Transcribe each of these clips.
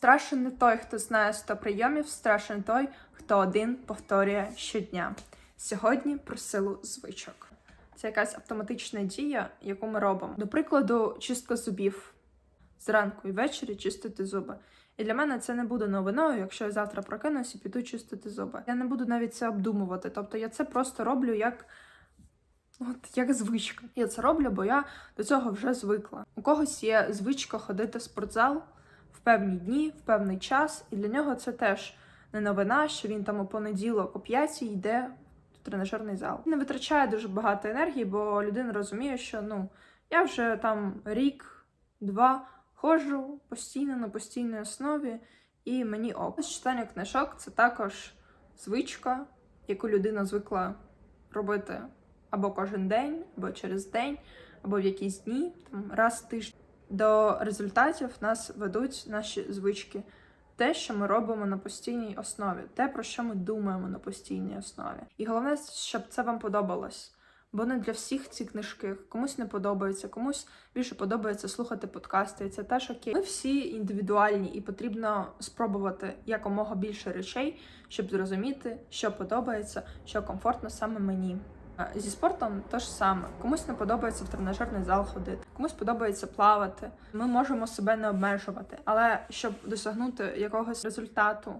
Страшен не той, хто знає 100 прийомів, страшен той, хто один повторює щодня. Сьогодні про силу звичок. Це якась автоматична дія, яку ми робимо. До прикладу, чистка зубів зранку і ввечері чистити зуби. І для мене це не буде новиною, якщо я завтра прокинусь і піду чистити зуби. Я не буду навіть це обдумувати. Тобто я це просто роблю як, от, як звичка. Я це роблю, бо я до цього вже звикла. У когось є звичка ходити в спортзал в певні дні, в певний час, і для нього це теж не новина, що він там у понеділок о п'ятій йде в тренажерний зал. Не витрачає дуже багато енергії, бо людина розуміє, що ну я вже там рік, два ходжу постійно на постійній основі, і мені ок. Читання книжок це також звичка, яку людина звикла робити або кожен день, або через день, або в якісь дні, там раз в тиждень. До результатів нас ведуть наші звички. Те, що ми робимо на постійній основі, те, про що ми думаємо на постійній основі. І головне, щоб це вам подобалось. Бо не для всіх ці книжки комусь не подобається, комусь більше подобається слухати подкасти. І це теж окей. Ми всі індивідуальні, і потрібно спробувати якомога більше речей, щоб зрозуміти, що подобається, що комфортно саме мені. Е, Зі спортом те ж саме. Комусь не подобається в тренажерний зал ходити, комусь подобається плавати. Ми можемо себе не обмежувати, але щоб досягнути якогось результату,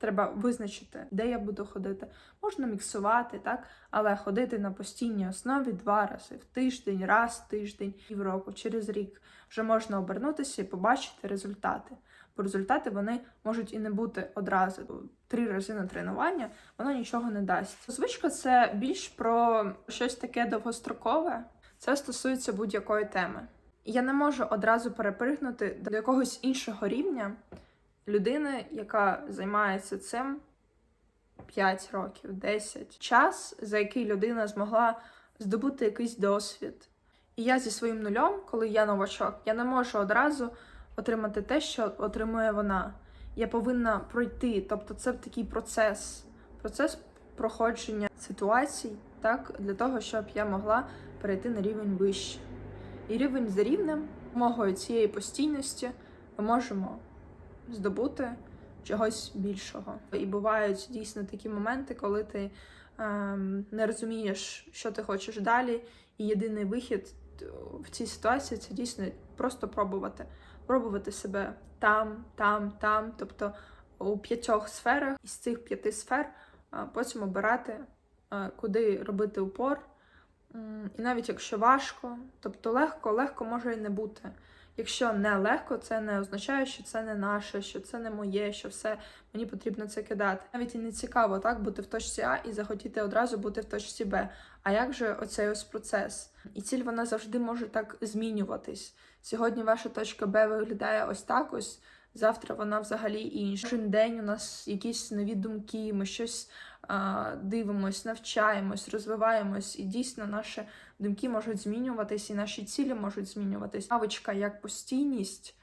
треба визначити, де я буду ходити. Можна міксувати, так, але ходити на постійній основі два рази в тиждень, раз в тиждень, півроку, через рік вже можна обернутися і побачити результати. Бо результати вони можуть і не бути одразу. Три рази на тренування воно нічого не дасть. Звичка це більш про щось таке довгострокове. Це стосується будь-якої теми. Я не можу одразу перепригнути до якогось іншого рівня людини, яка займається цим 5 років, 10. час, за який людина змогла здобути якийсь досвід. І я зі своїм нульом, коли я новачок, я не можу одразу отримати те, що отримує вона. Я повинна пройти. Тобто, це такий процес, процес проходження ситуацій, так, для того, щоб я могла перейти на рівень вище. І рівень за рівнем, могою цієї постійності, ми можемо здобути чогось більшого. І бувають дійсно такі моменти, коли ти ем, не розумієш, що ти хочеш далі, і єдиний вихід в цій ситуації це дійсно просто пробувати. Пробувати себе там, там, там, тобто у п'ятьох сферах, із цих п'яти сфер потім обирати, куди робити упор. І навіть якщо важко, тобто легко, легко може і не бути. Якщо не легко, це не означає, що це не наше, що це не моє, що все мені потрібно це кидати. Навіть і не цікаво так бути в точці А і захотіти одразу бути в точці Б. А як же оцей ось процес? І ціль вона завжди може так змінюватись. Сьогодні ваша точка Б виглядає ось так ось. Завтра вона взагалі інша. Кожен день у нас якісь нові думки, ми щось а, дивимось, навчаємось, розвиваємось, і дійсно наші думки можуть змінюватись, і наші цілі можуть змінюватись. Навичка як постійність,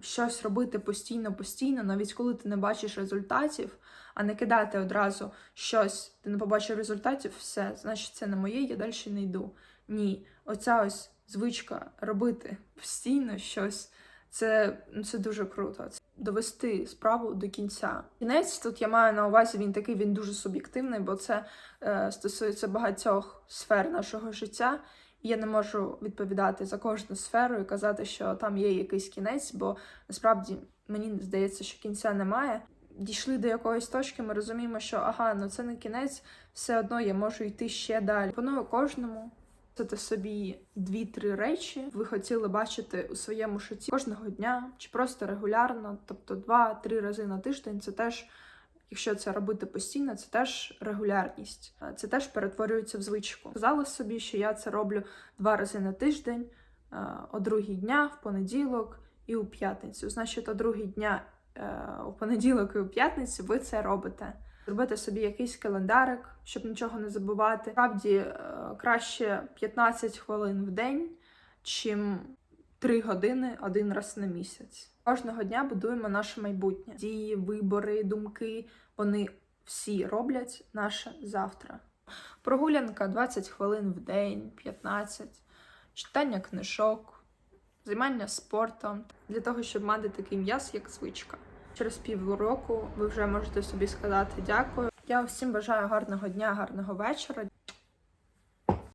щось робити постійно, постійно, навіть коли ти не бачиш результатів, а не кидати одразу щось, ти не побачив результатів, все, значить, це не моє, я далі не йду. Ні, оця ось звичка робити постійно щось. Це, ну, це дуже круто. Це довести справу до кінця. Кінець тут я маю на увазі, він такий, він дуже суб'єктивний, бо це е, стосується багатьох сфер нашого життя. Я не можу відповідати за кожну сферу і казати, що там є якийсь кінець, бо насправді мені здається, що кінця немає. Дійшли до якоїсь точки, ми розуміємо, що ага, ну це не кінець, все одно я можу йти ще далі. Пропоную кожному це собі дві-три речі ви хотіли бачити у своєму житті кожного дня чи просто регулярно, тобто два-три рази на тиждень. Це теж, якщо це робити постійно, це теж регулярність. Це теж перетворюється в звичку. Сказала собі, що я це роблю два рази на тиждень, е, о другій дня, в понеділок і у п'ятницю. Значить, о другій дня е, у понеділок і у п'ятницю ви це робите. Зробити собі якийсь календарик, щоб нічого не забувати. Справді е, краще 15 хвилин в день, чим 3 години один раз на місяць. Кожного дня будуємо наше майбутнє. Дії, вибори, думки вони всі роблять наше завтра. Прогулянка 20 хвилин в день, 15, читання книжок, займання спортом для того, щоб мати такий м'яз, як звичка. Через півроку ви вже можете собі сказати дякую. Я всім бажаю гарного дня, гарного вечора.